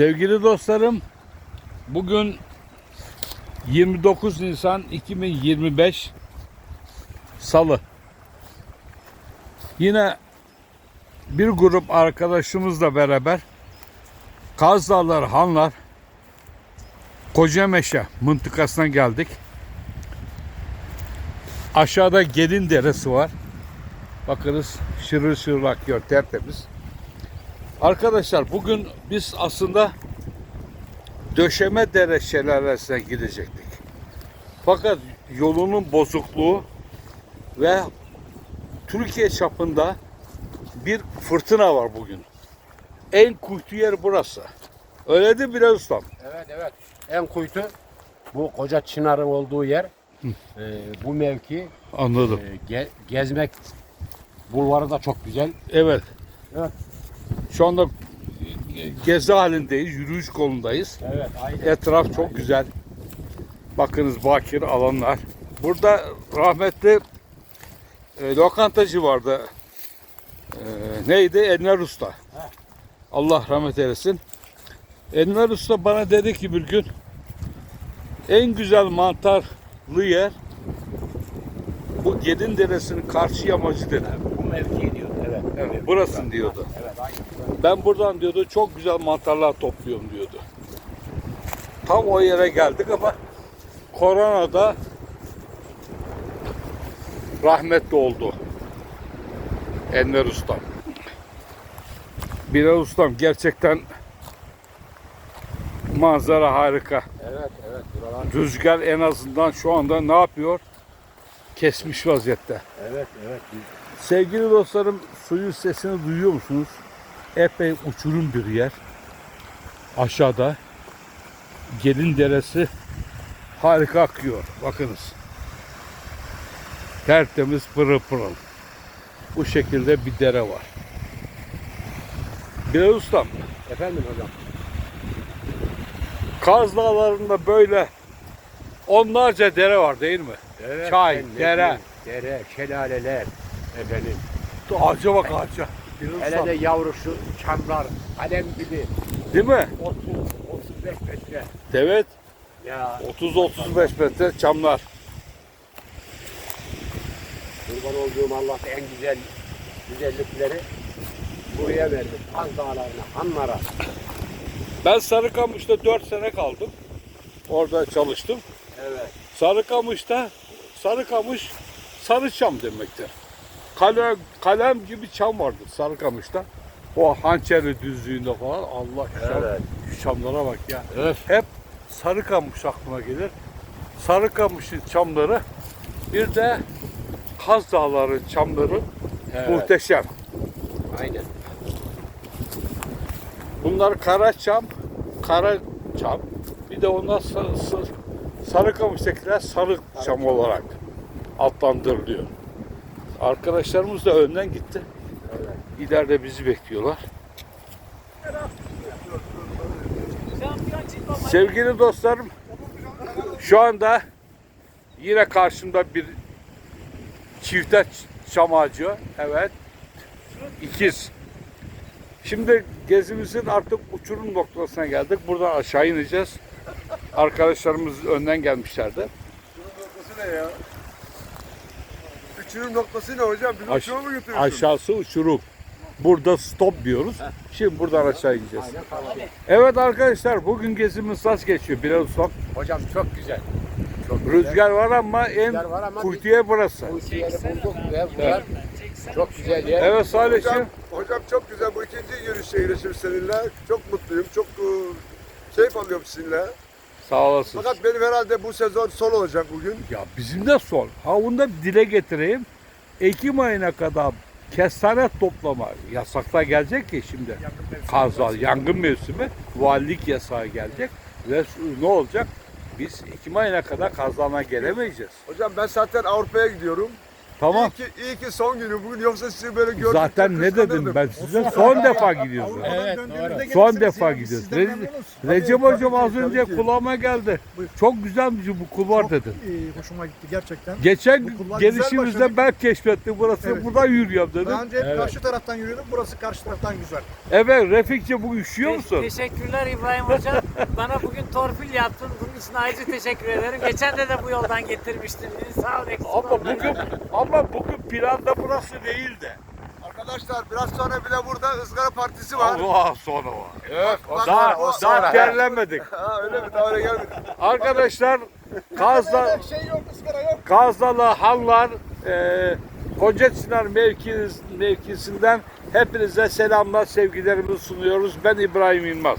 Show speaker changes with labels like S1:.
S1: Sevgili dostlarım, bugün 29 Nisan 2025 Salı. Yine bir grup arkadaşımızla beraber Kaz Dağları Hanlar Kocameşe mıntıkasına geldik. Aşağıda Gelin Deresi var. Bakınız şırıl şırıl akıyor tertemiz. Arkadaşlar bugün biz aslında Döşeme Dere Şelalesi'ne gidecektik. Fakat yolunun bozukluğu ve Türkiye çapında bir fırtına var bugün. En kuytu yer burası. Öyle değil Bilal Ustam?
S2: Evet evet. En kuytu bu koca çınarın olduğu yer. Ee, bu mevki
S1: Anladım.
S2: e, ge- gezmek bulvarı da çok güzel.
S1: Evet.
S2: Evet.
S1: Şu anda gezi halindeyiz, yürüyüş kolundayız.
S2: Evet aynen.
S1: Etraf çok güzel. Bakınız bakir alanlar. Burada rahmetli e, lokantacı vardı. E, neydi? Enver Usta. Allah rahmet eylesin. Enver Usta bana dedi ki bir gün en güzel mantarlı yer bu Gedin Deresi'nin karşı yamacı dedi.
S2: Bu mevki Evet.
S1: Evet, burasın diyordu.
S2: Evet aynen.
S1: Ben buradan diyordu çok güzel mantarlar topluyorum diyordu. Tam o yere geldik ama koronada rahmetli oldu. Enver Ustam. Bilal Ustam gerçekten manzara harika.
S2: Evet evet. Buralar.
S1: Rüzgar en azından şu anda ne yapıyor? Kesmiş vaziyette.
S2: Evet evet.
S1: Sevgili dostlarım suyun sesini duyuyor musunuz? Epey uçurum bir yer. Aşağıda Gelin Deresi harika akıyor. Bakınız. Tertemiz pırıl pırıl. Bu şekilde bir dere var. Bilal Ustam,
S2: Efendim hocam.
S1: Kaz Dağları'nda böyle onlarca dere var değil mi?
S2: Evet.
S1: Çay, dere.
S2: Dere, şelaleler. Efendim.
S1: Ağaca bak ağaca. Bilal
S2: Hele de yavrusu çamlar. Kalem gibi.
S1: Değil mi?
S2: 30, 35 metre.
S1: Evet.
S2: Ya
S1: 30-35 metre çamlar.
S2: kurban olduğum Allah en güzel güzellikleri buraya verdi. Az dağlarına, Hanlara.
S1: Ben Sarıkamış'ta 4 sene kaldım. Orada çalıştım.
S2: Evet.
S1: Sarıkamış'ta Sarıkamış sarıçam demektir. Kalem, kalem gibi çam vardır Sarıkamış'ta. O hançerli düzlüğünde falan Allah şu,
S2: Evet.
S1: şu çamlara bak ya.
S2: Evet.
S1: Hep Sarıkamış aklıma gelir. Sarıkamış'ın çamları bir de Kaz Dağları çamları
S2: Evet.
S1: muhteşem.
S2: Aynen.
S1: Bunlar kara çam, kara çam. Bir de onlar sarı, sarı, sarı çam olarak adlandırılıyor. Arkadaşlarımız da önden gitti. İleride bizi bekliyorlar. Sevgili dostlarım, şu anda yine karşımda bir çifte çam ağacı. Evet. İkiz. Şimdi gezimizin artık uçurum noktasına geldik. Buradan aşağı ineceğiz. Arkadaşlarımız önden gelmişlerdi.
S3: noktası ne ya? Uçurum noktası ne hocam? Bizi
S1: Aş-
S3: uçuruma mı götürüyorsun?
S1: aşağısı uçurum. Burada stop diyoruz. Şimdi buradan aşağı
S2: tamam.
S1: Evet arkadaşlar bugün gezimiz nasıl geçiyor? Biraz son.
S2: Hocam çok güzel. Çok güzel.
S1: Rüzgar var ama en
S2: Rüzgar var ama
S1: kuytuya burası.
S2: Bu işi yeri bulduk ve bunlar çok güzel yer.
S1: Evet Salih'ciğim.
S3: Hocam, hocam çok güzel. Bu ikinci görüşe girişim seninle. Çok mutluyum. Çok e, keyif alıyorum sizinle.
S1: Sağ olasın.
S3: Fakat benim herhalde bu sezon son olacak bugün.
S1: Ya bizim de son. Ha bunu da dile getireyim. Ekim ayına kadar kestane toplama yasaklar gelecek ki şimdi. Kazal, yangın mevsimi, valilik yasağı gelecek. Ve ne olacak? Biz Ekim ayına kadar kazlama gelemeyeceğiz.
S3: Hocam ben zaten Avrupa'ya gidiyorum.
S1: Tamam.
S3: İyi ki, iyi ki son günü bugün yoksa sizi böyle gördüm.
S1: Zaten
S3: çok
S1: ne dedim ben size? Son defa gidiyoruz.
S4: Evet,
S1: Son defa gidiyoruz. Re- Recep
S3: Tabii
S1: hocam az önce kulağıma geldi.
S4: Buyur.
S1: Çok güzelmiş bu kulvar dedin.
S4: Ee, hoşuma gitti gerçekten.
S1: Geçen gelişimizde ben keşfettim burası.
S4: Evet.
S1: Buradan yürüyorum dedim.
S4: Daha önce hep karşı taraftan yürüyorduk. Burası karşı taraftan güzel.
S1: Evet Refikçe bu üşüyor
S5: Te-
S1: musun?
S5: Teşekkürler İbrahim Hocam. Bana bugün torpil yaptın. Bunun için ayrıca teşekkür ederim. Geçen de de bu yoldan getirmiştin. Sağ ol eksik
S1: Ama
S5: olma.
S1: bugün ama bugün planda burası değildi.
S3: Arkadaşlar biraz sonra bile burada ızgara partisi var.
S1: Allah sonra var.
S3: Evet. Bak,
S1: Daha,
S3: o-
S1: daha terlemedik.
S3: Ha öyle mi? Daha öyle gelmedi.
S1: Arkadaşlar Kazla,
S4: Şey yok, ızgara yok.
S1: Kazlalı Hallar e, Koca Çınar mevkiniz, mevkisinden hepinize selamlar, sevgilerimizi sunuyoruz. Ben İbrahim Yılmaz.